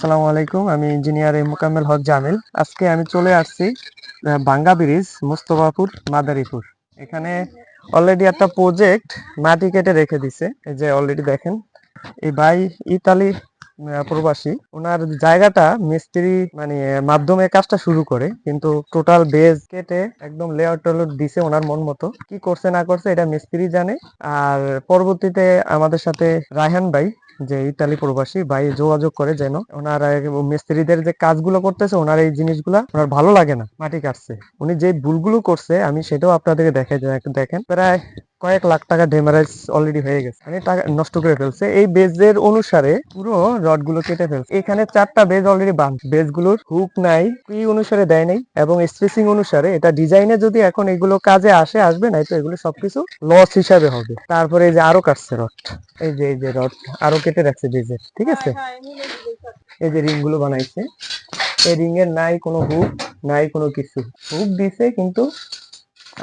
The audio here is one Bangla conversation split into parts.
আসসালামু আলাইকুম, আমি ইঞ্জিনিয়ার মোকাম্মেল হক জামিল। আজকে আমি চলে আসছি বাঙ্গা ব্রিজ, মুস্তফাপুর, মাদারীপুর। এখানে অলরেডি একটা প্রজেক্ট মাটি কেটে রেখে দিছে। এই যে অলরেডি দেখেন, এই ভাই ইতালি প্রবাসী। ওনার জায়গাটা মিস্ত্রি মানে মাধ্যমে কাজটা শুরু করে, কিন্তু টোটাল বেজ কেটে একদম লেআউট টেলাউট দিছে ওনার মন মতো। কি করছে না করছে এটা মিস্ত্রি জানে। আর পরবর্তীতে আমাদের সাথে রায়হান ভাই যে ইতালি প্রবাসী ভাই যোগাযোগ করে যেন ওনার মিস্ত্রিদের যে কাজগুলো করতেছে, ওনার এই জিনিসগুলা ওনার ভালো লাগে না, মাটি কাটছে। উনি যে ভুলগুলো করছে, আমি সেটাও আপনাদেরকে দেখে দেখেন। প্রায় কয়েক লাখ টাকা ডেমারেজ অলরেডি হয়ে গেছে। মানে টাকা নষ্ট করে ফেলছে। এই বেজের অনুসারে পুরো রডগুলো কেটে ফেলছে। এখানে চারটা বেজ অলরেডি বান বেজগুলোর হুক নাই, কি অনুসারে দেয় নাই, এবং স্পেসিং অনুসারে এটা ডিজাইনে যদি এখন এগুলো কাজে আসে, আসবে না তো এগুলো সবকিছু লস হিসাবে হবে। তারপরে এই যে আরও কাটছে রড এই যে এই যে রড আরও কেটে রাখছে বেজের ঠিক আছে? এই যে রিংগুলো বানাইছে। এই রিং এর নাই কোনো হুক নাই কোনো কিছু। হুক দিছে কিন্তু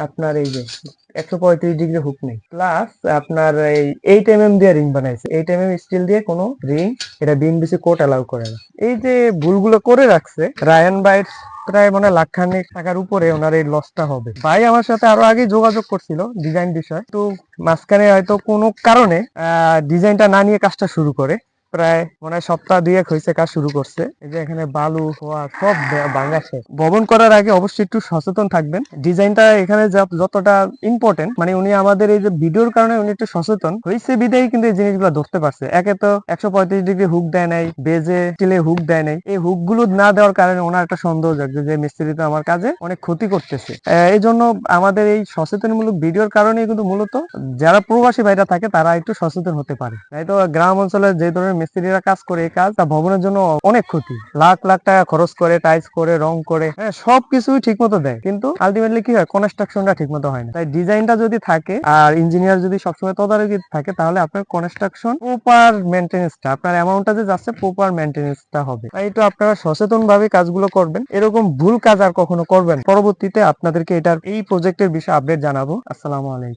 আপনার এই যে একশো পঁয়ত্রিশ ডিগ্রি হুক নেই। প্লাস আপনার এই এইট এম এম দিয়ে রিং বানাইছে। এইট এম এম স্টিল দিয়ে কোনো রিং এটা বিএনবিসি কোর্ট অ্যালাউ করে না। এই যে ভুলগুলো করে রাখছে রায়ান বাইট প্রায় মানে লাখখানেক টাকার উপরে ওনার এই লসটা হবে। ভাই আমার সাথে আরও আগে যোগাযোগ করছিল ডিজাইন বিষয়। তো মাঝখানে হয়তো কোনো কারণে ডিজাইনটা না নিয়ে কাজটা শুরু করে। প্রায় মনে হয় সপ্তাহ দুয়েক হয়েছে কাজ শুরু করছে। এই যে এখানে বালু, খোয়া সব ভাঙা শেষ। ভবন করার আগে অবশ্যই একটু সচেতন থাকবেন। ডিজাইনটা এখানে যতটা ইম্পর্টেন্ট মানে উনি আমাদের এই যে ভিডিওর কারণে উনি একটু সচেতন। হয়েছে বিদায় কিন্তু এই জিনিসগুলো ধরতে পারছে। একে তো একশো পঁয়ত্রিশ ডিগ্রি হুক দেয় নাই, বেজে স্টিলে হুক দেয় নাই। এই হুকগুলো না দেওয়ার কারণে ওনার একটা সন্দেহ জাগছে যে মিস্ত্রি তো আমার কাজে অনেক ক্ষতি করতেছে। এই জন্য আমাদের এই সচেতনমূলক ভিডিওর কারণে কিন্তু মূলত যারা প্রবাসী ভাইরা থাকে, তারা একটু সচেতন হতে পারে। তাই তো গ্রাম অঞ্চলে যে ধরনের মিস্ত্রিরা কাজ করে এই কাজ, তা ভবনের জন্য অনেক ক্ষতি। লাখ লাখ টাকা খরচ করে টাইলস করে, রং করে হ্যাঁ সবকিছুই ঠিক মতো দেয়। কিন্তু আলটিমেটলি কি হয় কনস্ট্রাকশনটা ঠিক মতো হয় না। তাই ডিজাইনটা যদি থাকে, আর ইঞ্জিনিয়ার যদি সবসময় তদারকি থাকে, তাহলে আপনার কনস্ট্রাকশন প্রপার মেনটেন্সটা আপনার অ্যামাউন্টটা যে যাচ্ছে প্রপার মেনটেন্সটা হবে। তাই তো আপনারা সচেতন ভাবে কাজগুলো করবেন। এরকম ভুল কাজ আর কখনো করবেন পরবর্তীতে আপনাদেরকে এটার, এই প্রজেক্টের বিষয়ে আপডেট জানাব। আসসালামু আলাইকুম।